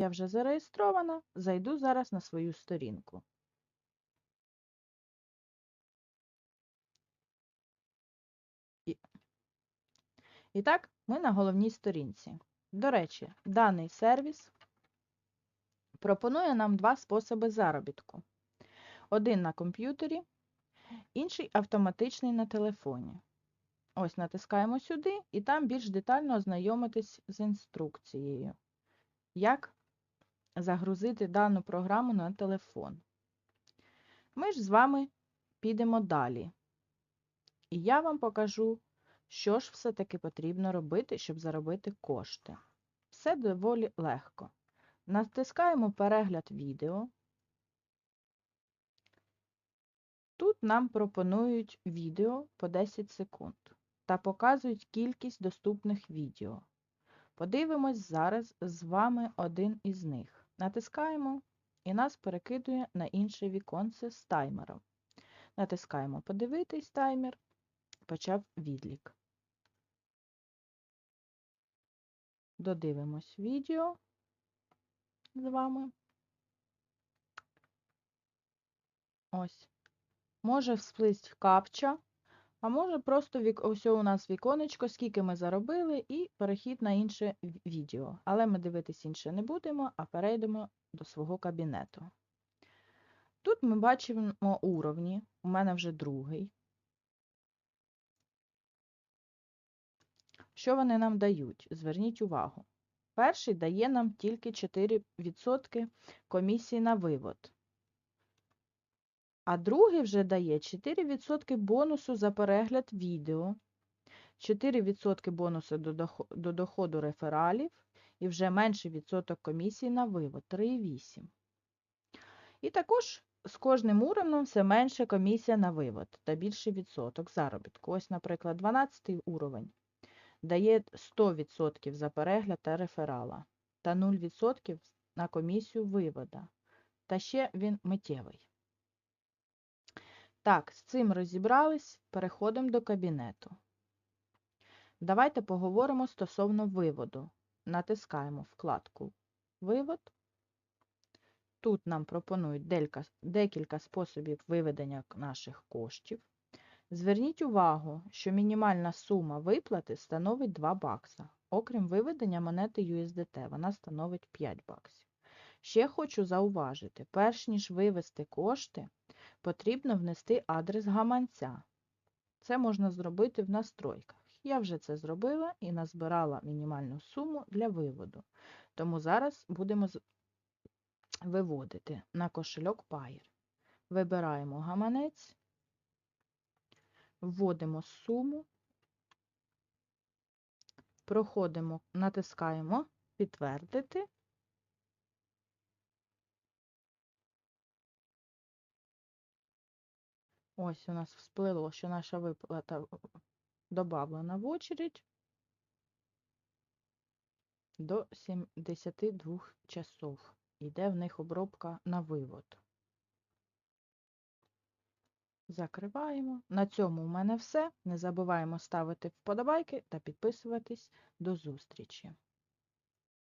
Я вже зареєстрована, зайду зараз на свою сторінку. І, так, ми на головній сторінці. До речі, даний сервіс пропонує нам два способи заробітку. Один на комп'ютері, інший автоматичний на телефоні. Ось натискаємо сюди, і там більш детально ознайомитись з інструкцією, як загрузити дану програму на телефон. Ми ж з вами підемо далі. І я вам покажу, що ж все-таки потрібно робити, щоб заробити кошти. Все доволі легко. Натискаємо перегляд відео. Тут нам пропонують відео по 10 секунд та показують кількість доступних відео. Подивимось зараз з вами один із них. Натискаємо і нас перекидує на інше віконце з таймером. Натискаємо Подивитись таймер, почав відлік. Додивимось відео з вами. Ось. Може всплисти капча, а може просто вік... ось у нас віконечко, скільки ми заробили, і перехід на інше відео. Але ми дивитись інше не будемо, а перейдемо до свого кабінету. Тут ми бачимо уровні, у мене вже другий. Що вони нам дають? Зверніть увагу. Перший дає нам тільки 4% комісії на вивод. А другий вже дає 4% бонусу за перегляд відео, 4% бонусу до доходу рефералів і вже менший відсоток комісії на вивод 3,8. І також з кожним уровнем все менше комісія на вивод та більший відсоток заробітку. Ось, наприклад, 12 уровень дає 100% за перегляд та реферала та 0% на комісію вивода. Та ще він миттєвий. Так, з цим розібрались, переходимо до кабінету. Давайте поговоримо стосовно виводу. Натискаємо вкладку Вивод. Тут нам пропонують декілька способів виведення наших коштів. Зверніть увагу, що мінімальна сума виплати становить 2 бакса. Окрім виведення монети USDT, вона становить 5 баксів. Ще хочу зауважити, перш ніж вивести кошти, потрібно внести адрес гаманця. Це можна зробити в настройках. Я вже це зробила і назбирала мінімальну суму для виводу. Тому зараз будемо виводити на кошельок Payer. Вибираємо гаманець, вводимо суму, проходимо, натискаємо Підтвердити. Ось у нас всплило, що наша виплата додавлена в очередь до 72 часов. Йде в них обробка на вивод. Закриваємо. На цьому у мене все. Не забуваємо ставити вподобайки та підписуватись. До зустрічі!